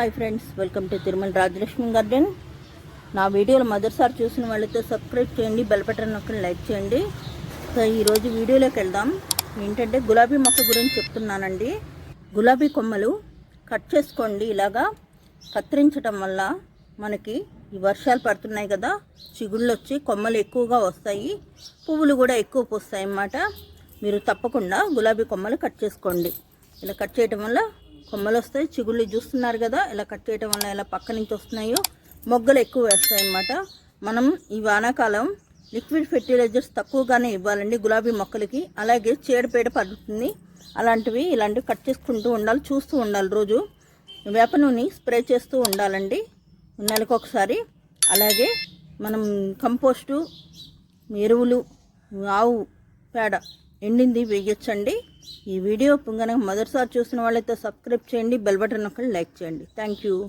Hi friends welcome to Tirumala Rajalakshmi garden నా వీడియోలు మొదటిసారి చూసిన వాళ్ళతో సబ్స్క్రైబ్ చేయండి బెల్ నొక్కని లైక్ చేయండి. సో ఈరోజు వీడియోలోకి వెళ్దాం. ఏంటంటే గులాబీ మొక్క గురించి చెప్తున్నానండి. గులాబీ కొమ్మలు కట్ చేసుకోండి. ఇలాగా కత్తిరించడం వల్ల మనకి ఈ వర్షాలు పడుతున్నాయి కదా చిగుళ్ళు వచ్చి కొమ్మలు ఎక్కువగా వస్తాయి పువ్వులు కూడా ఎక్కువ పూస్తాయి అన్నమాట. మీరు తప్పకుండా గులాబీ కొమ్మలు కట్ చేసుకోండి. ఇలా కట్ చేయటం వల్ల కొమ్మలు వస్తాయి. చిగుళ్ళు చూస్తున్నారు కదా ఇలా కట్ చేయటం వల్ల ఇలా పక్క నుంచి వస్తున్నాయో. మొగ్గలు ఎక్కువ వేస్తాయి అన్నమాట. మనం ఈ వానాకాలం లిక్విడ్ ఫెర్టిలైజర్స్ తక్కువగానే ఇవ్వాలండి గులాబీ మొక్కలకి. అలాగే చీడపీడ పడుతుంది. అలాంటివి ఇలాంటివి కట్ చేసుకుంటూ ఉండాలి చూస్తూ ఉండాలి రోజు. వేప నూనె స్ప్రే చేస్తూ ఉండాలండి. నెలకు ఒకసారి. అలాగే మనం కంపోస్టు ఎరువులు ఆవు పేడ ఎండింది వేయొచ్చండి. ఈ వీడియో కనుక మొదటిసారి చూసిన వాళ్ళైతే సబ్స్క్రైబ్ చేయండి బెల్ బటన్ ఒకటి లైక్ చేయండి. Thank you.